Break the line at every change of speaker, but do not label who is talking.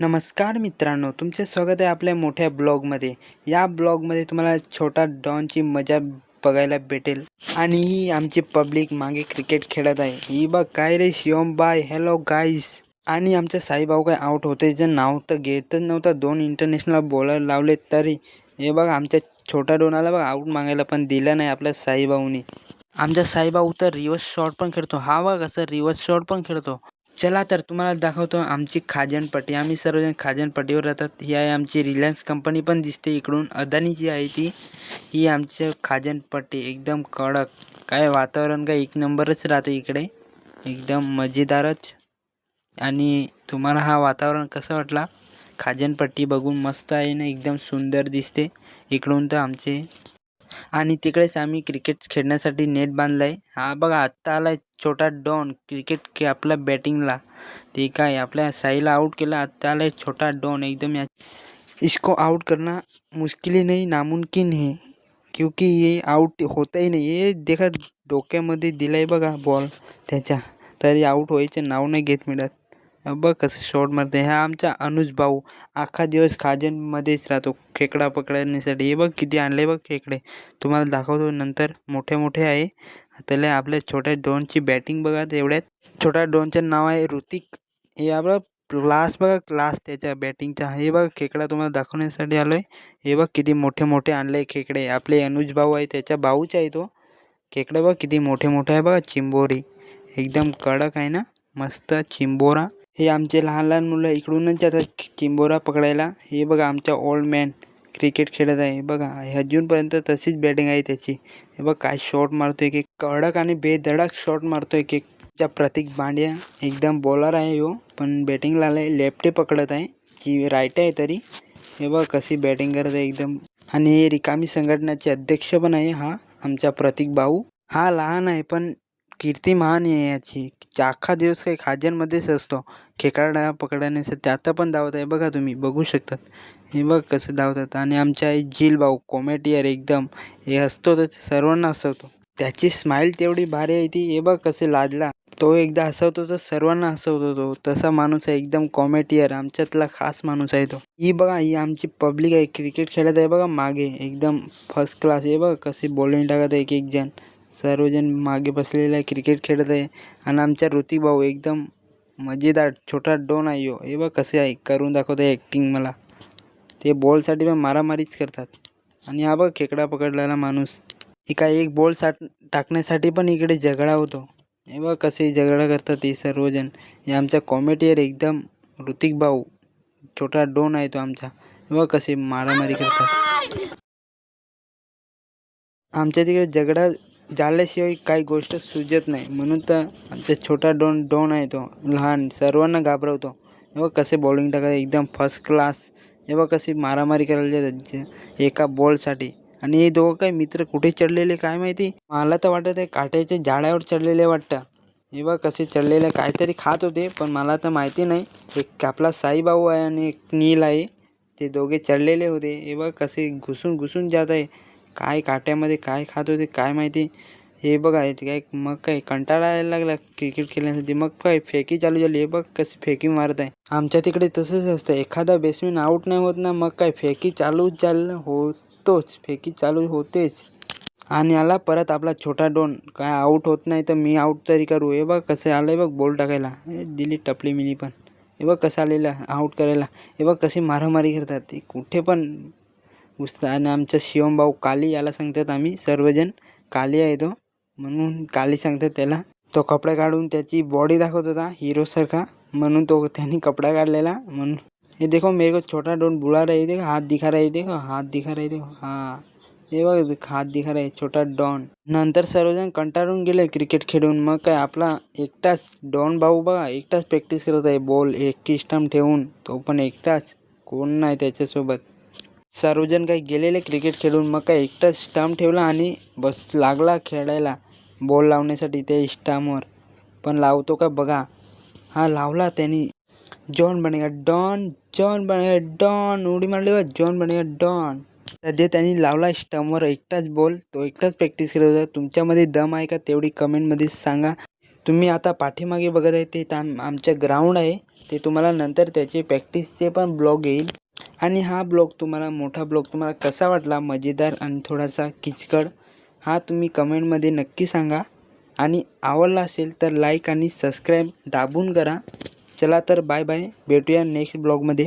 नमस्कार मित्रांनो तुमचे स्वागत आहे आपल्या मोठ्या ब्लॉगमध्ये. या ब्लॉगमध्ये तुम्हाला छोटा डॉनची मजा बघायला भेटेल आणि ही आमची पब्लिक मागे क्रिकेट खेळत आहे. ही बघ काय रे शिवम बाय हॅलो गाईस आणि आमच्या साईबाऊ काय आउट होते जे नाव तर घेतच नव्हतं. दोन इंटरनॅशनल बॉलर लावले तरी. हे बघ आमच्या छोटा डोनाला बघ आऊट मागायला पण दिलं नाही आपल्या साईभाऊनी आमचा साईबाऊ तर रिवर्स शॉट पण खेळतो. हा बघ असं रिव्हर्स शॉट पण खेळतो. चला तर तुम्हाला दाखवतो आमची खाजनपट्टी. आम्ही सर्वजण खाजनपट्टीवर राहतात. ही आहे आमची रिलायन्स कंपनी पण दिसते इकडून. अदानी जी आहे ती. ही आमची खाजनपट्टी. एकदम कडक. काय वातावरण काय एक नंबरच राहते इकडे. एकदम मजेदारच. आणि तुम्हाला हा वातावरण कसं वाटला? खाजनपट्टी बघून मस्त आहे ना? एकदम सुंदर दिसते. इकडून तर आमचे आणि तिकडेच आम्ही क्रिकेट खेळण्यासाठी नेट बांधला आहे हा बघा आत्ता आला आहे छोटा डॉन क्रिकेट के आपला बॅटिंगला ते काय आपल्या साईला आउट केला आत्ता आला आहे छोटा डॉन एकदम या इसको आउट करना मुश्किल ही नामुमकिन है क्योंकि ये आउट होता ही नाही. हे देखा डोक्यामध्ये दिलाय बघा बॉल त्याच्या. तरी आउट व्हायचं नाव नाही घेत मिळत. बघ कसं शॉट मारते. हा आमचा अनुज भाऊ अख्खा दिवस खाजनमध्येच राहतो. खेकडा पकडण्यासाठी हे बघ किती आणले बघ खेकडे. तुम्हाला दाखवतो नंतर. मोठे मोठे आहे. त्याला आपल्या छोट्या डॉनची बॅटिंग बघा एवढ्यात छोट्या डॉनचं नाव आहे ऋतिक. हे आपला क्लास बघा क्लास त्याच्या बॅटिंगचा. हे बघ खेकडा तुम्हाला दाखवण्यासाठी आलो आहे हे बघ किती मोठे मोठे आणले खेकडे. आपले अनुज भाऊ आहे त्याच्या भाऊच आहे तो. खेकडे बघ किती मोठे मोठे आहे बघा. चिंबोरी. एकदम कडक आहे ना. मस्त चिंबोरा. हे आमचे लहान लहान मुलं इकडूनच जातात चिंबोरा पकडायला. हे बघा आमचा ओल्ड मॅन क्रिकेट खेळत आहे. बघा अजूनपर्यंत तशीच बॅटिंग आहे त्याची. हे बघ काय शॉट मारतोय की कडक आणि बेधडक शॉट मारतोय की त्या प्रतीक बांड्या एकदम बॉलर आहे हो पण बॅटिंगला आलाय लेफ्टे पकडत आहे. की राईट आहे तरी. हे बघ कशी बॅटिंग करत आहे एकदम. आणि हे रिकामी संघटनाचे अध्यक्ष पण आहे हा आमचा प्रतीक भाऊ. हा लहान आहे पण कीर्ती महान आहे याची. अख्खा दिवस काही खाज्यांमध्येच असतो. खेकडा पकडण्यासाठी आता पण धावत आहे. बघा तुम्ही बघू शकतात. हे बघ कसं धावतात. आणि आमच्या आई झील भाऊ कॉमेडियर एकदम. हे हसतो तर सर्वांना हसवतो. त्याची स्माईल तेवढी भारी आहे ती. हे बघ कसे लाजला. तो एकदा हसवतो तर सर्वांना हसवतो तो. तसा माणूस आहे एकदम कॉमेडियर आमच्यातला खास माणूस आहे तो. ही बघा ही आमची पब्लिक आहे. क्रिकेट खेळत आहे बघा मागे. एकदम फर्स्ट क्लास हे बघा कसे बॉलिंग टाकत आहे एक एक जण. सर्वजण मागे बसलेले आहे क्रिकेट खेळत आहे. आणि आमच्या ऋतिक भाऊ एकदम मजेदार छोटा डोन आहे यो. हे बघ कसे आहे करून दाखवत आहे ॲक्टिंग मला. ते बॉलसाठी पण मारामारीच करतात. आणि हा बघ खेकडा पकडलेला माणूस. एका एक बॉल साठ टाकण्यासाठी पण इकडे झगडा होतो. हे बघ कसे झगडा करतात हे सर्वजण. हे आमच्या कॉमेडियर एकदम ऋतिक भाऊ. छोटा डोन आहे तो आमचा. हे बघ कसे मारामारी करतात. आमच्या तिकडे झगडा झाल्याशिवाय काही गोष्ट सुचत नाही. म्हणून तर आमचा छोटा डोन डोन आहे तो. लहान सर्वांना घाबरवतो. हे बघ कसे बॉलिंग टाकायचं एकदम फर्स्ट क्लास हे बघ कशी मारामारी करायला जातात एका बॉलसाठी आणि हे दोघं काय मित्र कुठे चढलेले काय माहिती? मला तर वाटत आहे काट्याच्या झाडावर चढलेले वाटतं. हे बघ कसे चढलेले. काहीतरी खात होते पण मला तर माहिती नाही. एक आपला साईबाबू आहे आणि एक नील आहे. ते दोघे चढलेले होते. हे बघ कसे घुसून घुसून जात आहे. काय काट्यामध्ये काय खात होते काय माहिती? हे बघा काय मग काय कंटाळा यायला लागला क्रिकेट खेळण्यासाठी. मग काय फेकी चालू झाली. हे बघ कशी फेकी मारत आहे. आमच्या तिकडे तसंच असतं. एखादा बेसमॅन आऊट नाही होत ना मग काय फेकी चालूच चाललं होतोच. फेकी चालू होतेच. आणि आला परत आपला छोटा डोन काय आऊट होत नाही तर मी आऊट तरी करू. हे बघ कसं आलं बघ बॉल टाकायला. दिली टपली मिनी पण. हे बघ कसं आलेलं आऊट करायला. हे बघ कशी मारामारी करतात ते. कुठे पण घुसतात आणि आमचा शिवम भाऊ काली याला सांगतात आम्ही सर्वजण काली आहे तो. म्हणून काली सांगतात त्याला. तो कपडा काढून त्याची बॉडी दाखवत होता हिरोसारखा म्हणून तो त्यांनी कपडा काढलेला. म्हणून ये देखो मेरे को छोटा डोन बुला रही देखो हात दिखा रही देखो हात दिखा रही देखो हा. हे बघ हात दिखा रही छोटा डॉन. नंतर सर्वजण कंटाळून गेले क्रिकेट खेळून. मग काय आपला एकटाच डॉन भाऊ बघा एकटाच प्रॅक्टिस करत आहे बॉल एक किस्टम ठेवून. तो पण एकटाच. कोण नाही त्याच्यासोबत. सर्वजण काही गेलेले क्रिकेट खेळून मग काय एकटाच स्टंप ठेवला आणि बस लागला खेळायला. बॉल लावण्यासाठी त्या स्टंपवर पण लावतो का बघा. हा लावला त्यांनी. जॉन बनेगा डॉन जॉन बनेगा डॉन. उडी मारली बा जॉन बनेगा डॉन. सध्या त्यांनी लावला स्टंपवर एकटाच बॉल तो एकटाच प्रॅक्टिस करत होता. तुमच्यामध्ये दम आहे का तेवढी कमेंटमध्ये सांगा. तुम्ही आता पाठीमागे बघत आहे ते आमच्या आमचं ग्राउंड आहे. ते तुम्हाला नंतर त्याचे प्रॅक्टिसचे पण ब्लॉग येईल. आणि हा ब्लॉग तुम्हाला मोठा ब्लॉग तुम्हाला कसा वाटला मजेदार आणि थोडासा किचकट हा तुम्ही कमेंटमध्ये नक्की सांगा. आणि आवडला असेल तर लाईक आणि सबस्क्राईब दाबून करा. चला तर बाय बाय भेटूया नेक्स्ट ब्लॉगमध्ये